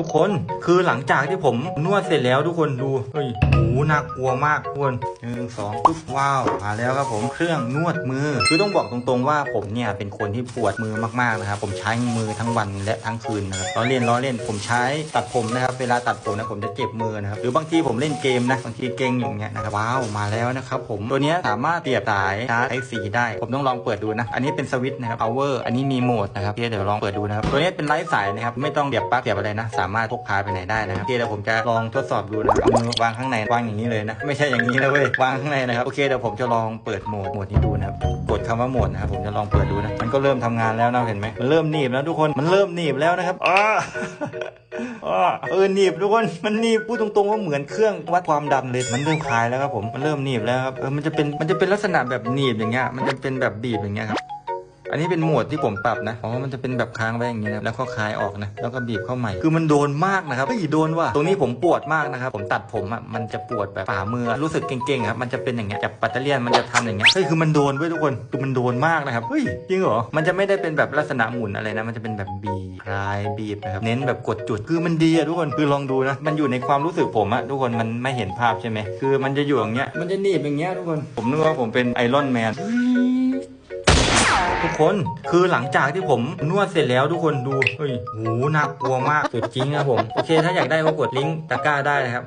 ทุกคนคือหลังจากที่ผมนวดเสร็จแล้วทุกคนดูเฮ้ยโหน่ากลัวมากทุกคนหนึ่งสองปึ๊บว้าวมาแล้วครับผมเครื่องนวดมือ คือต้องบอกตรงๆว่าผมเนี่ยเป็นคนที่ปวดมือมากๆนะครับผมใช้มือทั้งวันและทั้งคืนนะครับล้อเล่นล้อเล่นผมใช้ตัดผมนะครับเวลาตัดผมนะผมจะเจ็บมือนะครับหรือบางทีผมเล่นเกมนะบางทีเก่งอย่างเงี้ยนะครับว้าวมาแล้วนะครับผมตัวนี้สามารถเสียบสายชาร์จไอซีได้ ผมต้องลองเปิดดูนะอันนี้เป็นสวิตช์นะครับ power อันนี้มีโหมดนะครับเดี๋ยวลองเปิดดูนะครับตัวนี้เป็นไร้สายนะครับไม่ต้องเสียบปลั๊กเสียบอะไรนะสามารถพกพาไปไหนได้นะครับโอเคเดี๋ยวผมจะลองทดสอบดูนะครับเอามือวางข้างในวางอย่างนี้เลยนะ ไม่ใช่อย่างนี้นะเว้ยวางข้างในนะครับโอเคเดี๋ยวผมจะลองเปิดโหมดโหมดนี้ดูนะครับกดคำว่าโหมดนะครับผมจะลองเปิดดูนะมันก็เริ่มทำงานแล้วนะเห็นไหมมันเริ่มหนีบแล้วทุกคนมันเริ่มหนีบแล้วนะครับอ้าอ้าเออหนีบทุกคนมันหนีบพูดตรงๆว่าเหมือนเครื่องวัดความดันเลยมันเริ่มคลายแล้วครับผมมันเริ่มหนีบแล้วครับเออมันจะเป็นมันจะเป็นลักษณะแบบหนีบอย่างเงี้ยมันจะเป็นแบบบีบอย่างเงี้ยครับ อันนี้เป็นโหมดที่ผมปรับนะ อ๋อ มันจะเป็นแบบค้างไว้อย่างเงี้นะแล้วก็คลายออกนะ แล้วก็บีบเข้าใหม่ คือมันโดนมากนะครับเฮ้ยโดนว่ะ ตรงนี้ผมปวดมากนะครับ ผมตัดผมอะ มันจะปวดแบบฝ่ามือ รู้สึกเก่งๆครับ มันจะเป็นอย่างเงี้ยจับปัตเตอร์เลียนมันจะทำอย่างเงี้ย เฮ้ย คือมันโดนเว้ยทุกคน คือมันโดนมากนะครับ เฮ้ย จริงเหรอ มันจะไม่ได้เป็นแบบลักษณะหมุนอะไรนะ มันจะเป็นแบบบีบคลายบีบนะครับ เน้นแบบกดจุด คือมันดีอะทุกคน คือลองดูนะ มันอยู่ในความรู้สึกผมอะทุกคน มันไม่เห็นภาพใช่ไหมคือมันจะอยู่อย่างเงี้ย มันจะหนีบอย่างเงี้ยทุกคน ผมนึกว่าผมเป็นไอรอนแมน ทุกคน คือหลังจากที่ผมนวดเสร็จแล้วทุกคนดูเฮ้ยโหน่ากลัวมากสุดจริงครับผม โอเค ถ้าอยากได้ก็กดลิงก์ตะกร้าได้นะครับ